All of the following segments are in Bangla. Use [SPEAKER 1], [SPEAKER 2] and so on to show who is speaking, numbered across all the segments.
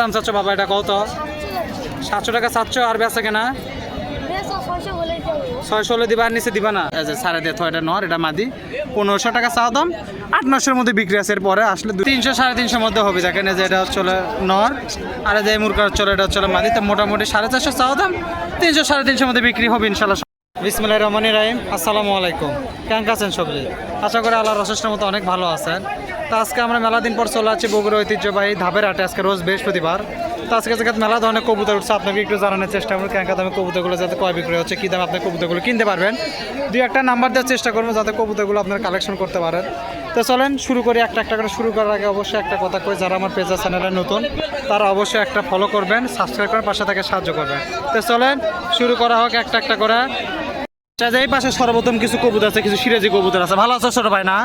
[SPEAKER 1] দাম চাচ্ছ বাবা এটা কত? সাতশো টাকা চাচ্ছ, আর বেচা কেনা? ছয়শো হলে দিবা আর নিচে দিবা না। সাড়ে নর, এটা মাদি। পনেরোশো টাকা দাম। আট নশোর মধ্যে বিক্রি আছে, এরপরে আসলে তিনশো, সাড়ে তিনশোর মধ্যে হবে। এই যে এটা হচ্ছে নর, আর যে এটা মাদি। তো মোটামুটি সাড়ে চারশো চাওয়া দাম। তিনশো, সাড়ে তিনশোর মধ্যে বিক্রি হবে ইনশাল্লাহ। বিসমুল্লাহ রহমান রাহিম। আসসালামু আলাইকুম। কেমন আছেন সবজি আশা করি আল্লাহর রসের মতো অনেক ভালো আছেন। তো আজকে আমরা মেলা দিন পর চলে আছি বগুড়া ঐতিহ্যবাহী ধাপের হাটে। আজকে রোজ বৃহস্পতিবার। তো আজকে জায়গায় মেলা ধরনের কবুতর উঠছে, আপনাকে একটু জানানোর চেষ্টা করব, কেন দামে কবুতরগুলো যাতে কয় বিক্রি হচ্ছে, কী দামে আপনি কবুতরগুলো কিনতে পারবেন। দুই একটা নাম্বার দেওয়ার চেষ্টা করব, যাতে কবুতরগুলো আপনার কালেকশন করতে পারেন। তো চলেন শুরু করি, একটা একটা করে শুরু করার আগে অবশ্যই একটা কথা কই, যারা আমার পেজা চ্যানেলে নতুন, তারা অবশ্যই একটা ফলো করবেন সাবস্ক্রাইব করার পাশে থেকে সাহায্য করবেন। তো চলেন শুরু করা হোক একটা একটা করে। এই পাশে সর্বপ্রথম কিছু কবুতর আছে কিছু সিরাজি কবুতর আছে। ভালো আছে ছোট ভাই না?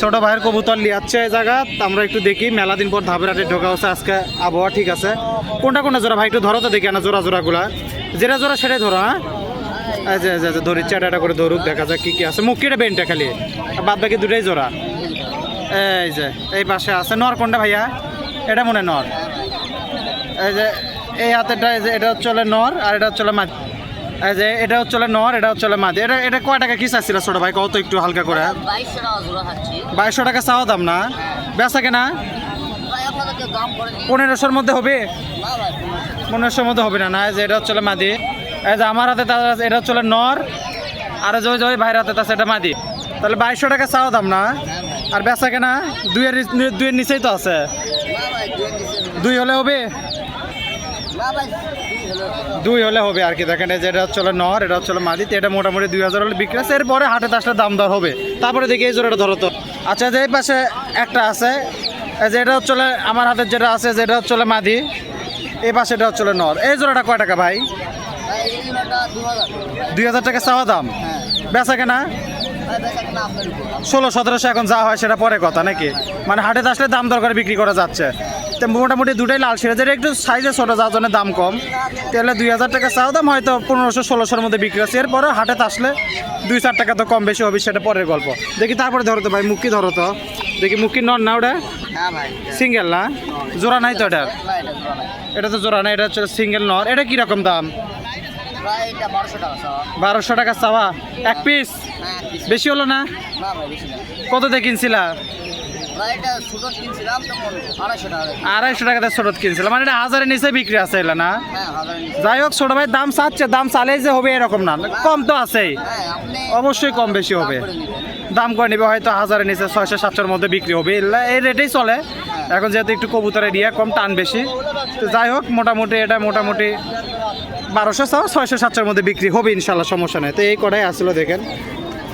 [SPEAKER 1] ছোট ভাইয়ের কবুতর লিয়াচ্ছে এই জায়গা। আমরা একটু দেখি মেলা দিন পর ধাপের হাটে ঢোকা হচ্ছে আজকে আবহাওয়া ঠিক আছে। কোনটা কোনটা জোড়া? ভাই একটু ধরো তো দেখি না জোড়া গুলা যেটা জোড়া সেটাই ধরো হ্যাঁ? এই যে, এই ধরি চাটাটা করে ধরুক দেখা যাক কি কি আছে। মুখ কেটে বেনটা খালি। বাদ বাকি দুটাই জোড়া। এই যে এই পাশে আছে। নর কোনটা ভাইয়া? এটা মনে নর। এই যে এই হাতেরটা যে এটা হচ্ছে নর আর এটা মাঝ এই যে, এটা হচ্ছে নর, এটা হচ্ছে মাঝি এটা এটা কয় টাকা কি চাচ্ছিল ছোট ভাই? কত একটু হালকা করে।
[SPEAKER 2] বাইশশো টাকা
[SPEAKER 1] চাওয়া দাম না? বেচা কেনা? পনেরোশোর মধ্যে হবে? পনেরোশোর মধ্যে হবে না না? যে, এটা হচ্ছে মাদি। এই যে, আমার হাতে তার এটা হচ্ছে নর। আর যে, ওই ভাইয়ের হাতে আছে, এটা মাদি। তাহলে বাইশশো টাকা চাওয়া দাম না? আর বেচা কেনা? দুইয়ের দুইয়ের নিচেই তো আছে।
[SPEAKER 2] দুই
[SPEAKER 1] হলে হবে?
[SPEAKER 2] দুই হলে
[SPEAKER 1] হবে আর কি। দেখেন এই যে এটা হচ্ছে নর, এটা হচ্ছে হলো মাদি তো এটা মোটামুটি দুই হাজার হলে বিক্রি আছে। এরপরে হাটে আসলে দাম দর হবে। তারপরে দেখি এই জোড়াটা ধরো তো। আচ্ছা যে পাশে একটা আছে, এই যে এটা হচ্ছে আমার হাতের যেটা আছে যেটা হচ্ছে মাদি, এই পাশে এটা হচ্ছে নর। এই জোড়াটা কয় টাকা ভাই? দুই হাজার টাকা চাওয়া দাম? বেচা কেনা? ষোলো, সতেরোশো এখন যা হয় সেটা পরে কথা নাকি? মানে হাটে আসলে দাম দর করে বিক্রি করা যাচ্ছে। তো মোটামুটি দুটাই লাল সিরা যেটা একটু সাইজে ছোটো যার জন্য দাম কম। তাহলে দুই হাজার টাকা চাও দাম হয়তো পনেরোশো ষোলোশোর মধ্যে বিক্রি হচ্ছে এরপরে হাটে আসলে দুই চার টাকা তো কম বেশি হবে সেটা পরের গল্প। দেখি তারপরে ধরো তো ভাই মুক্কি ধরো তো। দেখি মুক্কি নন না ওটা?
[SPEAKER 2] হ্যাঁ
[SPEAKER 1] সিঙ্গেল না? জোড়া নাই তো এটা?
[SPEAKER 2] এটা
[SPEAKER 1] তো জোড়া নাই এটা হচ্ছে সিঙ্গেল নর। এটা কীরকম দাম?
[SPEAKER 2] বারোশো টাকা
[SPEAKER 1] চাওয়া। এক পিস
[SPEAKER 2] হ্যাঁ
[SPEAKER 1] বেশি হলো না। কত দিয়ে কিনছিলা?
[SPEAKER 2] আড়াইশো
[SPEAKER 1] টাকাতে ছোট কিনছিলাম। মানে এটা হাজারের নিচে বিক্রি আছে এলা না?
[SPEAKER 2] হ্যাঁ হাজার নিচে।
[SPEAKER 1] যাই হোক ছোট ভাই দাম চাচ্ছে দাম চালেই যে হবে এরকম না। কম তো আছেই।
[SPEAKER 2] হ্যাঁ
[SPEAKER 1] অবশ্যই কম বেশি হবে।
[SPEAKER 2] দাম করে নিবেন।
[SPEAKER 1] নিবে হয়তো হাজারের নিচে ছয়শো সাতশোর মধ্যে বিক্রি হবে। এই রেটেই চলে। এখন যেহেতু একটু কবুতরের ইয়ে কম টান বেশি। তো যাই হোক মোটামুটি এটা মোটামুটি বারোশো চাও ছয়শো সাতশোর মধ্যে বিক্রি হবে ইনশাল্লাহ সমস্যা নেই। তো এই কটাই আসলো দেখেন।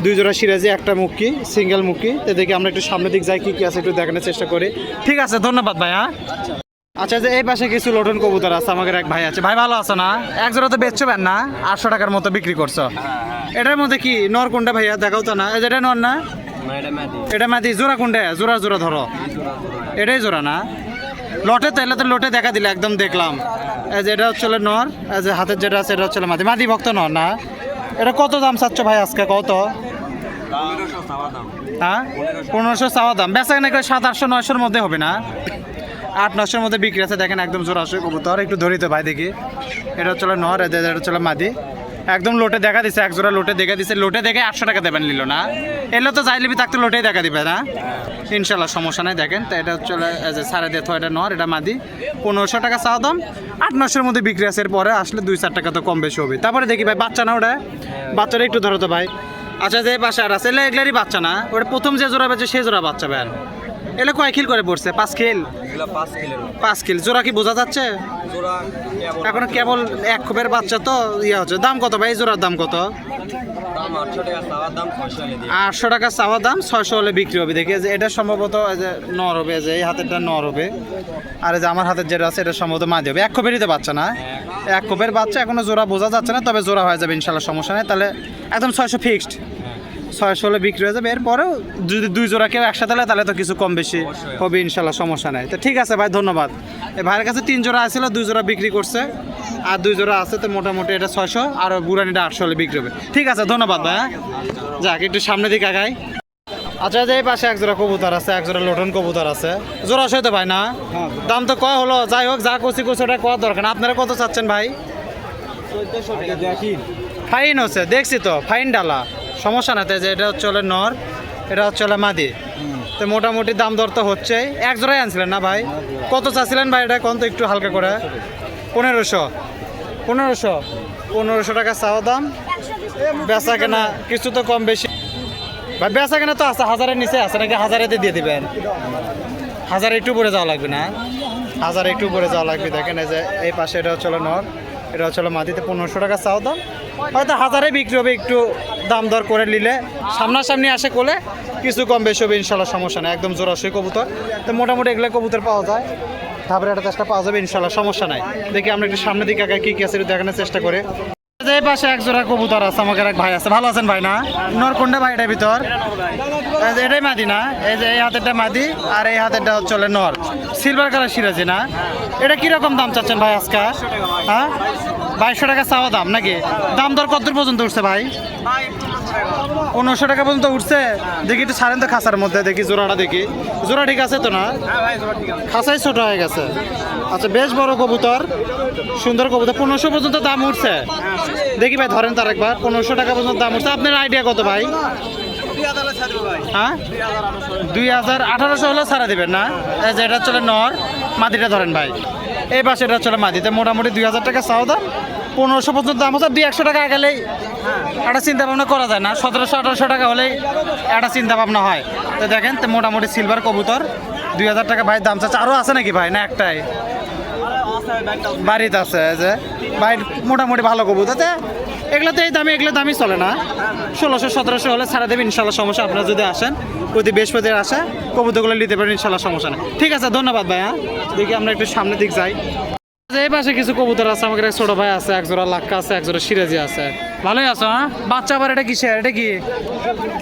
[SPEAKER 1] দুই জোড়া সিরাজি একটা মুখি সিঙ্গেল মুখি তো দেখি আমরা একটু সামনের দিক যাই কি কি আছে একটু দেখানোর চেষ্টা করি। ঠিক আছে ধন্যবাদ ভাই হ্যাঁ আচ্ছা যে এই পাশে কিছু লোটন কবুতর আছে আমাদের এক ভাই আছে। ভাই ভালো আছে না? এক জোড়া তো বেচছো না? আটশো টাকার মতো বিক্রি করছ। এটার মধ্যে কি নর কোনটা ভাইয়া? দেখাও তো না। এই যে এটা নর না? এটা মাদি। জোড়া কোনটা? জোড়া জোড়া ধরো। এটাই জোড়া না? লটে তাহলে তো লটে দেখা দিলে একদম দেখলাম। এই যে এটা হচ্ছে নর এই যে হাতের যেটা আছে এটা হচ্ছে মাদি। মাদি ভক্ত নর না? এটা কত দাম চাচ্ছ ভাই আজকে? কত? হ্যাঁ? পনেরোশো চাওয়া দাম। বেচা কেনা করে সাত, আটশো, নয়শোর মধ্যে হবে না? আট নশোর মধ্যে বিক্রি আছে, দেখেন একদম জোর আসে কবুতর। একটু ধরিতে ভাই দেখি। এটা হচ্ছে নর এটা হচ্ছে মাদি। একদম লোটে দেখা দিছে, এক জোড়া লোটে দেখা দিছে। লোটে দেখে আটশো টাকা দেবেন নিল না। এলে তো যাই লিবি তাকে লোটেই দেখা দিবে না। ইনশাল্লাহ সমস্যা নাই, দেখেন। তো এটা হচ্ছে সাড়ে দেড় এটা নর, এটা মাদি। পনেরোশো টাকা চাওয়া দাম। আট নশোর মধ্যে বিক্রি আছে, এরপরে আসলে দুই, চার টাকা তো কম বেশি হবে। তারপরে দেখি ভাই, বাচ্চা না ওটা? বাচ্চাটা একটু ধরো তো ভাই। আচ্ছা যে পাশে আর আছে এলে এগুলারই বাচ্চা না? ওটা প্রথম যে জোড়া বেঁচে সে জোড়া বাচ্চা বেন। এলে কয় খিল করে পড়ছে? পাঁচ খিল
[SPEAKER 3] পাঁচ
[SPEAKER 1] খিল জোড়া কি বোঝা যাচ্ছে?
[SPEAKER 3] জোড়া
[SPEAKER 1] এখন কেবল এক খোপের বাচ্চা তো ইয়ে হচ্ছে। দাম কত ভাই? জোড়ার দাম কত?
[SPEAKER 3] আটশো টাকা চাওয়ার দাম ছয়শো হলে দিয়ে।
[SPEAKER 1] আটশো টাকা চাওয়া দাম ছয়শো হলে বিক্রি হবে। দেখি যে এটা সম্ভবত এই যে নর হবে যে এই হাতেরটা নর হবে। আর এই যে আমার হাতের যেটা আছে এটা সম্ভবত মাদি হবে। এক খোপেরই তো বাচ্চা না? এক খোপের বাচ্চা এখনও জোড়া বোঝা যাচ্ছে না তবে জোড়া হয়ে যাবে ইনশাল্লাহ সমস্যা নেই। তাহলে একদম ছয়শো ফিক্সড ছয়শো হলে বিক্রি হয়ে যাবে। এরপরেও যদি দুই জোড়া কেউ একসাথে হলে তাহলে তো কিছু কম বেশি হবে ইনশাল্লাহ সমস্যা নেই। তো ঠিক আছে ভাই ধন্যবাদ। ভাইয়ের কাছে তিন জোড়া আসছিল দুই জোড়া বিক্রি করছে। আর দুই জোড়া আছে তো মোটামুটি এটা ছয়শো আর বুড়ানিটা আটশো হলে বিক্রি হবে। ঠিক আছে ধন্যবাদ ভাই হ্যাঁ? যাক একটু সামনে দিকে আগাই। আচ্ছা যে এই পাশে এক জোড়া কবুতর আছে এক জোড়া লোটন কবুতর আছে। জোড়া সইতে ভাই না? দাম তো কয় হলো? যাই হোক যা কষি কষি ওটা করার দরকার আপনারা কত চাচ্ছেন ভাই? ফাইন হচ্ছে দেখছি তো ফাইন ডালা। সমস্যা না যে এটা হচ্ছে হলো নর এটা হচ্ছে হলো মাদি। তো মোটামুটি দাম দর তো হচ্ছে। এক জোড়াই আনছিলেন না ভাই? কত চাচ্ছিলেন ভাই এটা? কোন তো একটু হালকা করে। পনেরোশো। পনেরোশো? পনেরোশো টাকা চাওয়া দাম। বেচা কেনা কিছু তো কম বেশি। ভাই বেচা কেনা তো আছে হাজারের নিচে আছে নাকি হাজারেতে দিয়ে দিবেন? হাজার একটু পরে যাওয়া লাগবে না? হাজার একটু পরে যাওয়া লাগবে। দেখেন এই যে এই পাশে এটা হচ্ছে হলো নর। এটা হচ্ছে মাটিতে পনেরোশো টাকা চাও দাম। হয়তো হাজারে বিক্রি হবে, একটু দাম দর করে নিলে। সামনাসামনি আসে কোলে, কিছু কম বেশি হবে, ইনশাল্লাহ সমস্যা নেই। একদম জোরাশই কবুতর। তো মোটামুটি এগুলো কবুতর পাওয়া যায়। তারপরে একটা চেষ্টা পাওয়া যাবে, ইনশাল্লাহ সমস্যা নাই। দেখি আমরা একটু সামনের দিকে আগে কী কী দেখানোর চেষ্টা করে। এই পাশে এক জোড়া কবুতর আছে আমাকে এক ভাই আছে। ভালো আছেন ভাই না? নরকুন্ডা ভাই এটার ভিতর। এটাই মাদি না? এই যে এই হাতেরটা মাদি, আর এই হাতেরটা চলে নর। সিলভার কালার সিরাজি না? এটা কীরকম দাম চাচ্ছেন ভাই আজকে? হ্যাঁ? বাইশশো টাকা চাওয়া দাম নাকি? দাম দর কত পর্যন্ত উঠছে ভাই? পনেরোশো টাকা পর্যন্ত উঠছে। দেখি একটু ছাড়েন তো খাসার মধ্যে, দেখি জোড়াটা দেখি। জোড়া ঠিক আছে তো না? খাসাই ছোট হয়ে গেছে। আচ্ছা বেশ বড় কবুতর, সুন্দর কবুতর। পনেরোশো পর্যন্ত দাম উঠছে। দেখি ভাই, ধরেন তার একবার। পনেরোশো টাকা পর্যন্ত দাম উঠছে। আপনার আইডিয়া কত ভাই? হ্যাঁ? দুই হাজার আঠারোশো হলে ছাড়া দিবেন না? এই যে, এটা চলে নর। মাটিটা ধরেন ভাই। এই পাশে এটা চলে মাটিতে মোটামুটি দুই হাজার টাকা চাও দাম? পনেরোশো পর্যন্ত দাম হচ্ছে দুই একশো টাকা গেলেই একটা চিন্তা ভাবনা করা যায় না। সতেরোশো, আঠারোশো টাকা হলেই একটা চিন্তা ভাবনা হয়। তো দেখেন, তো মোটামুটি সিলভার কবুতর, দুই হাজার টাকা। ভাই, দাম চাচ্ছে আরও আছে নাকি ভাই, না একটাই? বাড়িতে আছে যে। ভাই, মোটামুটি ভালো কবুতর এগুলো তো এই দামে, এগুলো দামই চলে না। ষোলোশো, সতেরোশো হলে ছাড়া দেবে ইনশাল্লাহ সমস্যা আপনারা যদি আসেন, প্রতি বৃহস্পতিবার আসে, কবুতরগুলো নিতে পারেন ইনশাল্লাহ সমস্যা নেই। ঠিক আছে, ধন্যবাদ ভাই হ্যাঁ। দেখি আমরা একটু সামনের দিক যাই। এই পাশে কিছু কবুতর আছে, আমাদের ছোট ভাই আছে, এক জোড়া লাক্কা আছে, এক জোড়া সিরাজি আছে। ভালোই আছো হ্যাঁ? বাচ্চা আবার এটা কিসের? এটা কি?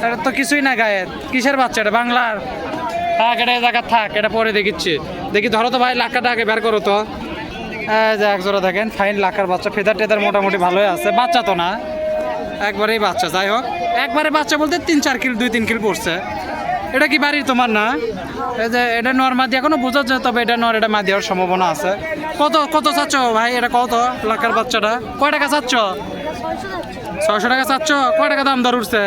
[SPEAKER 1] এটা তো কিছুই না গায়ে কিসের বাচ্চা এটা? বাংলার? থাক, এটা জায়গা থাক, এটা পরে দেখিচ্ছি। দেখি, ধরো তো ভাই, লাক্কাটা আগে বের করো তো। যে এক জোড়া দেখেন ফাইন লাক্কার বাচ্চা। ফেদার টেদার মোটামুটি ভালোই আছে। বাচ্চা তো না। একবারেই বাচ্চা, যাই হোক। একবারে বাচ্চা বলতে তিন, চার কিল, দুই, তিন কিল পড়ছে। এটা কি বাড়ির তোমার না? যে এটা নর মাদি এখনও বোঝা যায় তবে এটা নর, এটা মাদি হওয়ার সম্ভাবনা আছে। কত কত চাচ্ছ ভাই? এটা কত লাখার বাচ্চাটা? কয় টাকা চাচ্ছ? ছয়শো টাকা চাচ্ছ? কয় টাকা দাম দর উঠছে?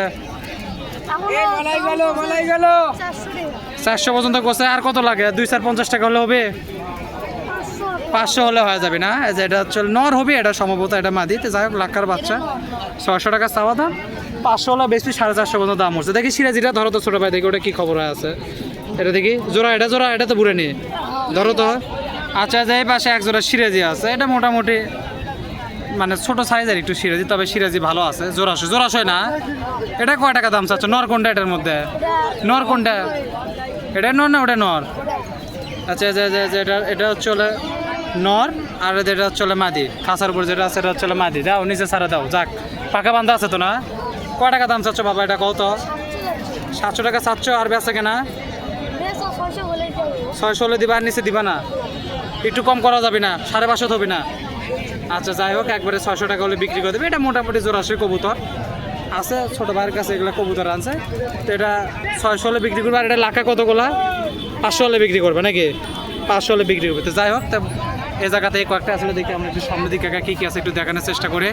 [SPEAKER 1] চারশো পর্যন্ত করছে আর কত লাগে? দুই চার পঞ্চাশ টাকা হলে হবে? পাঁচশো হলে হয়ে যাবে না? এটা হচ্ছে নর হবে, এটা সম্ভবত এটা মাদি যাই হোক, লাখার বাচ্চা। ছয়শো টাকা চাওয়া দাম। পাঁচশো হলে বেশি সাড়ে চারশো পর্যন্ত দাম উঠছে দেখি সিরাজিটা ধরো তো ছোটো ভাই, দেখি ওটা কী খবর আছে। এটা দেখি, জোড়া, এটা জোড়া, এটা তো বুড়ে নি ধরো তো। আচ্ছা যে এই পাশে এক জোড়া সিরাজি আছে, এটা মোটামুটি মানে ছোট সাইজের একটু সিরাজি, তবে সিরাজি ভালো আছে। জোড়াশো জোড়াশো না। এটা কয় টাকা দাম চাচ্ছ? নর কোনটা এটার মধ্যে? নর কোনটা? এটা নর না ওটা নর? আচ্ছা যে যে যে, এটা এটা হচ্ছে হলে নর, আর যেটা হচ্ছে হলে মাদি। খাসার উপর যেটা আছে, এটা হচ্ছে মাদি। দাও নিচে ছাড়া দাও, যাক। পাকা বান্ধা আছে তো না? কয় টাকা দাম চাচ্ছ বাবা, এটা কত সাতশো টাকা চাচ্ছ, আর বেচা কেনা? ছয়শো হলে দিবা, আর নিচে দিবা না? একটু কম করা যাবে না, সাড়ে পাঁচশো হবে না। আচ্ছা যাই হোক, একবারে ছয়শো টাকা হলে বিক্রি করে দেবে। এটা মোটামুটি জোরাশি কবুতর। আছে, ছোটো ভাইয়ের কাছে এগুলো কবুতর আনছে। তো এটা ছয়শো হলে বিক্রি করবে, আর এটা লাখা কতগুলা? পাঁচশো হলে বিক্রি করবে নাকি? পাঁচশো হলে বিক্রি করবে। তো যাই হোক, তা এই জায়গাতে কয়েকটা আসলে দেখি আমরা একটু সামনের দিকে কী কী আছে, একটু দেখানোর চেষ্টা করে।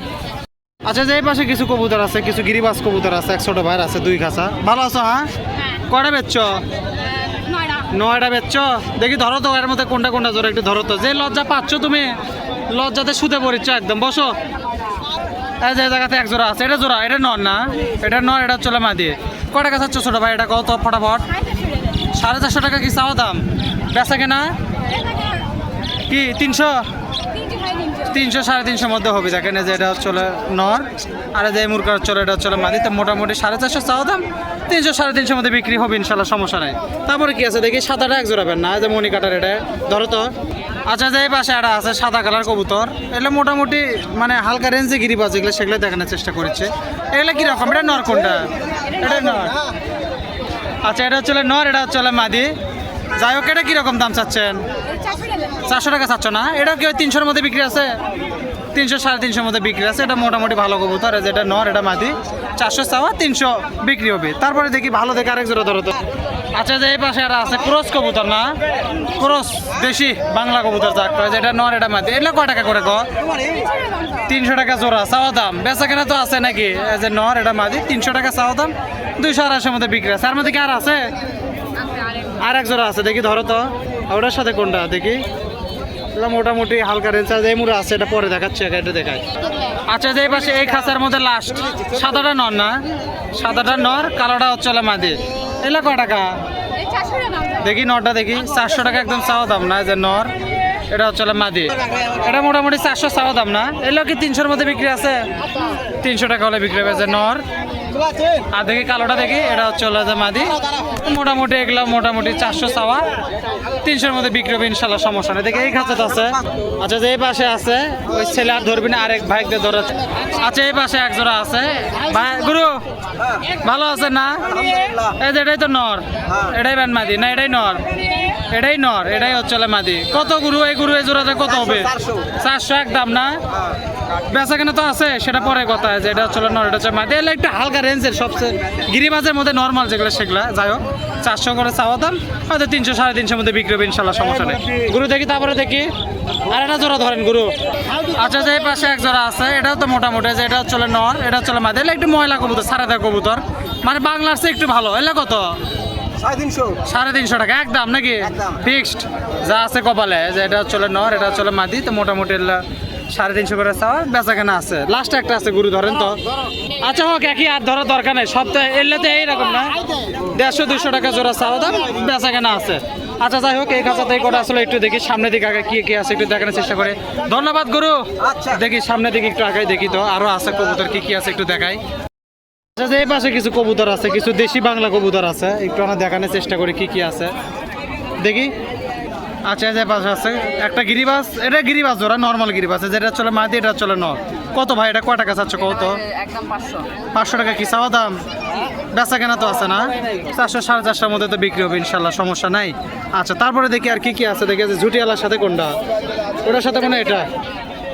[SPEAKER 1] আচ্ছা যে এই পাশে কিছু কবুতর আছে কিছু গিরিবাস কবুতর আছে এক ছোটো ভাইয়ের আছে দুই খাসা ভালো আছো হ্যাঁ? কটা বেচছ? নয়টা। বেচছ? দেখি ধরো তো এর মধ্যে কোনটা কোনটা জোরে একটু ধরো তো। যে লজ্জা পাচ্ছ তুমি লজ্জাতে শুতে পড়িচ্ছ একদম। বসো। এই যে জায়গাতে এক জোড়া আছে। এটা জোড়া এটা নর না। এটা নর এটা চলে মা দিয়ে কয় টাকা চাচ্ছ ছোটো ভাই? এটা কত? ফটাফট। সাড়ে চারশো টাকা কি চাওয়া দাম? বেচা কেনা। কি তিনশো? তিনশো সাড়ে তিনশোর মধ্যে হবে, দেখেন যে এটা চলে নর, আর যে মুরগার চলে এটা চলে মাদি। তো মোটামুটি সাড়ে চারশো চাওয়া দাম, তিনশো সাড়ে তিনশোর মধ্যে বিক্রি হবে ইনশাল্লাহ, সমস্যা নাই। তারপরে কি আছে, দেখি সাদাটা এক জোড়াবেন না যে মনি কাটার এটা, ধরো তো। আচ্ছা যে এই পাশে একটা আছে, সাদা কালার কবুতর। এগুলো মোটামুটি মানে হালকা রেঞ্জে গিরিবাজ যেগুলো সেগুলো দেখানোর চেষ্টা করেছে। এগুলো কীরকম এটা নর কোনটা? এটা নর। আচ্ছা এটা হচ্ছে নর, এটা হচ্ছে মাদি। যাই হোক, এটা কীরকম দাম চাচ্ছেন? চারশো টাকা চাচ্ছ না? এটা কি ওই তিনশোর মধ্যে বিক্রি আছে? তিনশো, সাড়ে তিনশোর মধ্যে বিক্রি আছে। এটা মোটামুটি ভালো কবুতর, এই যে এটা নর, এটা মাদি। চারশো চাওয়া, তিনশো বিক্রি হবে। তারপরে দেখি, ভালো দেখে আরেক জোড়া ধরো আচ্ছা যে এই পাশে আর আছে ক্রস কবুতর না? ক্রস, দেশি, বাংলা কবুতর যাক কয় যে এটা নর, এটা মাদি। এগুলো কয় টাকা করে কর তিনশো টাকা জোড়া, চাওয়া দাম। বেচা কেনা তো আছে নাকি? যে নর, এটা মাদি, তিনশো টাকা চাওয়া দাম। দুইশো আড়াইশোর মধ্যে বিক্রি আছে। তার মধ্যে কি আর আছে? আর এক জোড়া আছে দেখি ধরো তো। ওটার সাথে কোনটা দেখি। মোটামুটি হালকা রেঞ্জ আছে এই মুড়ে আছে এটা পরে দেখাচ্ছি এটা দেখাই। আচ্ছা যে এই পাশে এই খাঁচার মধ্যে লাস্ট সাদাটা নর না? সাদাটা নর কালোটা হচ্ছে মাদি। এগুলো ক টাকা? দেখি নরটা দেখি চারশো টাকা একদম চাওয়া দাম না যে নর এটা হচ্ছে মাদি। এটা মোটামুটি চারশো চাওয়া দাম না? এগুলো কি তিনশোর মধ্যে বিক্রি আছে? তিনশো টাকা হলে বিক্রি হবে যে নর। আর দেখি কালোটা দেখি, এটা হচ্ছে যে মাদি। মোটামুটি এগুলো মোটামুটি চারশো চাওয়া। তিনশোর মধ্যে বিক্রি হবে ইনশাল্লাহ, সমস্যা নেই। দেখি এই খাঁচাতে আছে। আচ্ছা যে এই পাশে আছে, ওই ছেলে আর ধরবি না, আরেক ভাইকে ধরে। আচ্ছা এই পাশে এক জোড়া আছে। ভাই, গুরু, ভালো আছে না? এই যে, এটাই তো নর। এটাই ব্যান মাদি। না, এটাই নর। এটাই নর, এটাই হচ্ছে মাদি। কত গুরু? এই গুরু, এই জোড়াতে কত হবে? চারশো এক দাম না? বেচা কেনা তো আছে, সেটা পরে কথা যে এটা হচ্ছে নর, এটা হচ্ছে মাদি। এগুলো একটু হালকা রেঞ্জের সবচেয়ে গিরিবাজের মধ্যে নর্মাল যেগুলো সেগুলো। যাই হোক চারশো করে চাওয়া দাম হয়তো তিনশো সাড়ে তিনশোর মধ্যে বিক্রি হবে ইনশাল্লাহ সমস্যা নেই। গুরু দেখি তারপরে দেখি। আর একটা জোড়া ধরেন গুরু। আচ্ছা যে এই পাশে এক জোড়া আছে এটাও তো মোটামুটি যে এটা চলে নর এটা চলে মাদি। একটু ময়লা কবুতর সাড়ে দেয় কবুতর। মানে বাংলার চেয়ে একটু ভালো। এলে কত?
[SPEAKER 3] সাড়ে তিনশো।
[SPEAKER 1] টাকা একদম নাকি? ফিক্সড যা আছে কপালে যে এটা চলে নর এটা চলে মাদি তো মোটামুটি সাড়ে তিনশো করে চাওয়া বেচা কেনা আছে লাস্ট একটা আছে গুরু ধরেন তো। আচ্ছা হোক একই আর ধরার দরকার নেই। সপ্তাহে এলে তো এইরকম না। দেড়শো দুশো টাকা জোড়া চাওয়া দাম বেচা কেনা আছে। আচ্ছা যাই হোক এই কাঁচা থেকে কটা আসলে একটু দেখি। সামনের দিকে আগে কি কি আছে একটু দেখানোর চেষ্টা করে। ধন্যবাদ গুরু। দেখি সামনের দিকে একটু আগে দেখি তো। আরও আছে কবুতর কি কি আছে একটু দেখাই। আচ্ছা যে এই পাশে কিছু কবুতর আছে কিছু দেশি বাংলা কবুতর আছে। একটু আমরা দেখানোর চেষ্টা করি কি কি আছে। দেখি। আচ্ছা এই যে পাশে আছে। একটা গিরিবাস এটা গিরিবাস ওরা নর্মাল গিরিবাস। যেটা চলে মাদি এটা চলে নর। কত ভাই এটা কয় টাকা চাচ্ছ কত?
[SPEAKER 2] পাঁচশো।
[SPEAKER 1] টাকা কি চাওয়া দাম? বেচা কেনা তো আছে না? চারশো সাড়ে চারশোর মধ্যে তো বিক্রি হবে ইনশাল্লাহ সমস্যা নাই। আচ্ছা তারপরে দেখি আর কি কি আছে। দেখি যে ঝুটিয়ালার সাথে কোনটা? ওটার সাথে মানে এটা।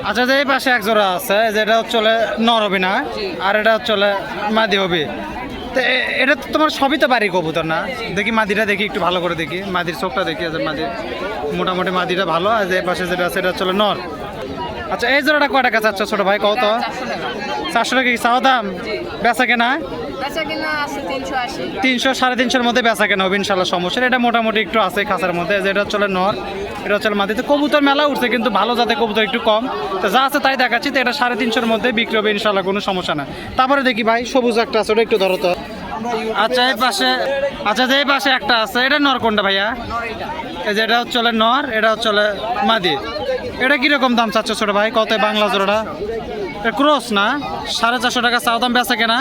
[SPEAKER 1] আচ্ছা যে এই পাশে এক জোড়া আছে যেটা চলে নর হবে না? আর এটা চলে মাদি হবে। তো এটা তো তোমার সবই তো বাড়ি কবুতর না? দেখি মাদিটা দেখি একটু ভালো করে দেখি। মাদির চোখটা দেখি যে মাদি মোটামুটি মাদিটা ভালো আর যে পাশে যেটা আছে এটা চলে নর। আচ্ছা এই জোড়াটা কয় টাকা চাচ্ছ ছোট ভাই? কত
[SPEAKER 2] চারশো টাকা।
[SPEAKER 1] কি চাওয়া দাম? বেচা কেনা?
[SPEAKER 2] তিনশো
[SPEAKER 1] সাড়ে তিনশোর মধ্যে বেচা কেনা হবে ইনশাল্লাহ সমস্যা। এটা মোটামুটি একটু আছে খাঁচার মধ্যে যেটা চলে নর এটা চলে মাটিতে কবুতর মেলা উঠছে কিন্তু ভালো জাতের কবুতর একটু কম। তো যা আছে তাই দেখাচ্ছি তো এটা সাড়ে তিনশোর মধ্যে বিক্রি হবে ইনশাল্লাহ কোনো সমস্যা না তারপরে দেখি ভাই সবুজ একটা আছে ওটা একটু ধরো তো। আচ্ছা এই পাশে আচ্ছা যে এই পাশে একটা আছে এটা নর কোনটা ভাইয়া? এই যে এটা হচ্ছে নর, এটা হচ্ছে মাদি। এটা কীরকম দাম চাচ্ছ ছোট ভাই? কত বাংলা জোড়াটা? ক্রস না? সাড়ে চারশো টাকা চাও, দাম বেচা কেনা?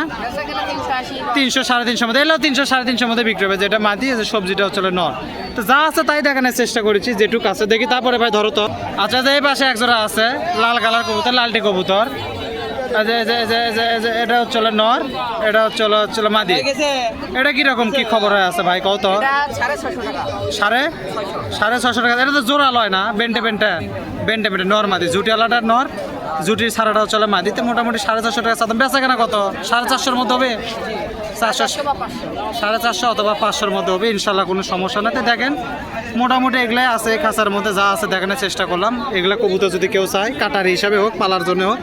[SPEAKER 2] তিনশো
[SPEAKER 1] সাড়ে তিনশো মধ্যে। এলেও তিনশো সাড়ে তিনশো মধ্যে বিক্রি হবে। যেটা মাটি যে সবজিটা হচ্ছে নর। তো যা আছে তাই দেখানোর চেষ্টা করেছি, যেটুক আছে। দেখি তারপরে ভাই ধরো তো। আচ্ছা যে এই পাশে একজোড়া আছে, লাল কালার কবুতর, লালটি কবুতর। এটা হচ্ছে নর এটা হচ্ছে হচ্ছে মাদি। এটা কীরকম কি খবর হয়ে আছে ভাই? কত
[SPEAKER 2] সাড়ে
[SPEAKER 1] সাড়ে? ছশো টাকা। এটা তো জোড়া লয় না বেন্টে বেন্টে। বেন্টে বেন্টে নর মাদি। জুটি আলাদার নর জুটির সারাটাও চলে মাদিতে মোটামুটি সাড়ে চারশো টাকা চাতাম বেচা কেনা কত? সাড়ে চারশোর মধ্যে হবে? চারশো সাড়ে চারশো অথবা পাঁচশোর মধ্যে হবে। ইনশাল্লাহ কোনো সমস্যা না তো দেখেন মোটামুটি এগুলাই আছে। খাঁচার মধ্যে যা আছে দেখানোর চেষ্টা করলাম। এগুলা কবুতর যদি কেউ চায় কাটারি হিসাবে হোক পালার জন্য হোক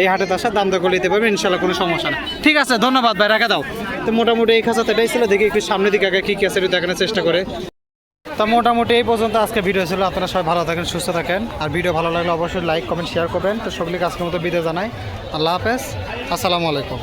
[SPEAKER 1] এই হাটে আসার দাম দর করে নিতে পারবে, ইনশাল্লাহ কোনো সমস্যা না ঠিক আছে, ধন্যবাদ ভাই, রাখা দাও। তো মোটামুটি এই খাঁচাতে এটাই ছিল, দেখি একটু সামনের দিকে আগে কী কী আছে দেখানোর চেষ্টা করে। তা মোটামুটি এই পর্যন্ত আজকে ভিডিও ছিল, আপনারা সবাই ভালো থাকেন, সুস্থ থাকেন। আর ভিডিও ভালো লাগলে অবশ্যই লাইক কমেন্ট শেয়ার করবেন। তো সকলকে আজকের মতো বিদায় জানাই। আল্লাহ হাফেজ, আসসালামু আলাইকুম।